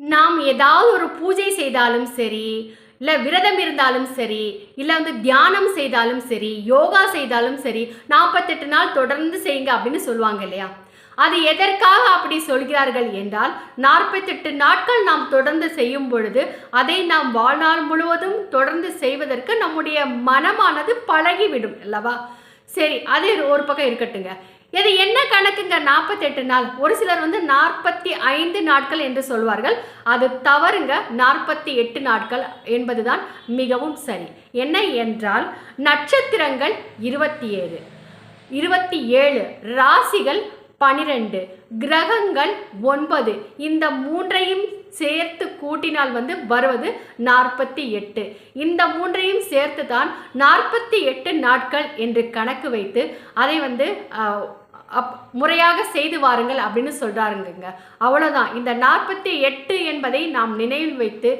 நாம் ஏதாவது ஒரு பூஜை செய்தாலும் சரி இல்லை விரதம் இருந்தாலும் சரி இல்லை வந்து தியானம் செய்தாலும் சரி யோகா செய்தாலும் சரி நாற்பத்தெட்டு நாள் தொடர்ந்து செய்யுங்க அப்படின்னு சொல்லுவாங்க இல்லையா? அது எதற்காக அப்படி சொல்கிறார்கள் என்றால் நாற்பத்தெட்டு நாட்கள் நாம் தொடர்ந்து செய்யும் பொழுது அதை நாம் வாழ்நாள் முழுவதும் தொடர்ந்து செய்வதற்கு நம்முடைய மனமானது பழகிவிடும் அல்லவா? சரி அது ஒரு பக்கம் இருக்கட்டுங்க. இது என்ன கணக்குங்க? நாற்பத்தெட்டு நாள். ஒரு சிலர் வந்து நாற்பத்தி ஐந்து நாட்கள் என்று சொல்வார்கள். அது தவறுங்க. நாற்பத்தி எட்டு நாட்கள் என்பதுதான் மிகவும் சரி. என்ன என்றால் நட்சத்திரங்கள் இருபத்தி ஏழு இருபத்தி ஏழு ராசிகள் பனிரெண்டு கிரகங்கள் ஒன்பது. இந்த மூன்றையும் சேர்த்து கூட்டினால் வந்து வருவது நாற்பத்தி எட்டு. இந்த மூன்றையும் சேர்த்து தான் நாற்பத்தி எட்டு நாட்கள் என்று கணக்கு வைத்து அதை வந்து அப் முறையாக செய்து வாருங்கள் அப்படின்னு சொல்கிறாருங்க அவ்வளோதான் இந்த நாற்பத்தி எட்டு என்பதை நாம் நினைவில் வைத்து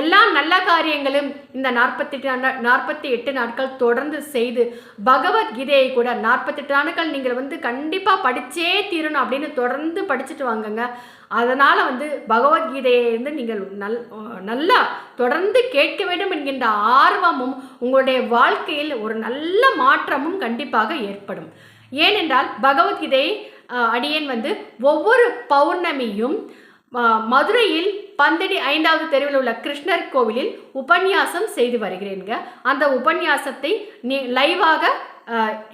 எல்லா நல்ல காரியங்களும் இந்த நாற்பத்தெட்டு நாற்பத்தி எட்டு நாட்கள் தொடர்ந்து செய்து பகவத்கீதையை கூட நாற்பத்தெட்டு நாட்கள் நீங்கள் வந்து கண்டிப்பாக படித்தே தீரணும் அப்படின்னு தொடர்ந்து படிச்சுட்டு வாங்கங்க. அதனால் வந்து பகவத்கீதையை வந்து நீங்கள் நல் நல்லா தொடர்ந்து கேட்க வேண்டும் என்கின்ற ஆர்வமும் உங்களுடைய வாழ்க்கையில் ஒரு நல்ல மாற்றமும் கண்டிப்பாக ஏற்படும். ஏனென்றால் பகவத்கீதை அடியேன் வந்து ஒவ்வொரு பௌர்ணமியும் மதுரையில் பந்தடி ஐந்தாவது தெருவில் உள்ள கிருஷ்ணர் கோவிலில் உபன்யாசம் செய்து வருகிறேங்க அந்த உபன்யாசத்தை நீ லைவாக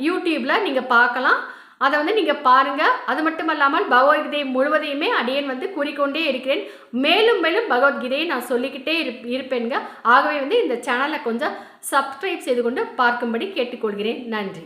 யூடியூப்பில் நீங்கள் பார்க்கலாம். அதை வந்து நீங்கள் பாருங்கள் அது மட்டும் இல்லாமல் பகவத்கீதை முழுவதையுமே அடியேன் வந்து கூறிக்கொண்டே இருக்கிறேன். மேலும் மேலும் பகவத்கீதையை நான் சொல்லிக்கிட்டே இருப் இருப்பேனுங்க. ஆகவே வந்து இந்த சேனலை கொஞ்சம் சப்ஸ்கிரைப் செய்து கொண்டு பார்க்கும்படி கேட்டுக்கொள்கிறேன். நன்றி.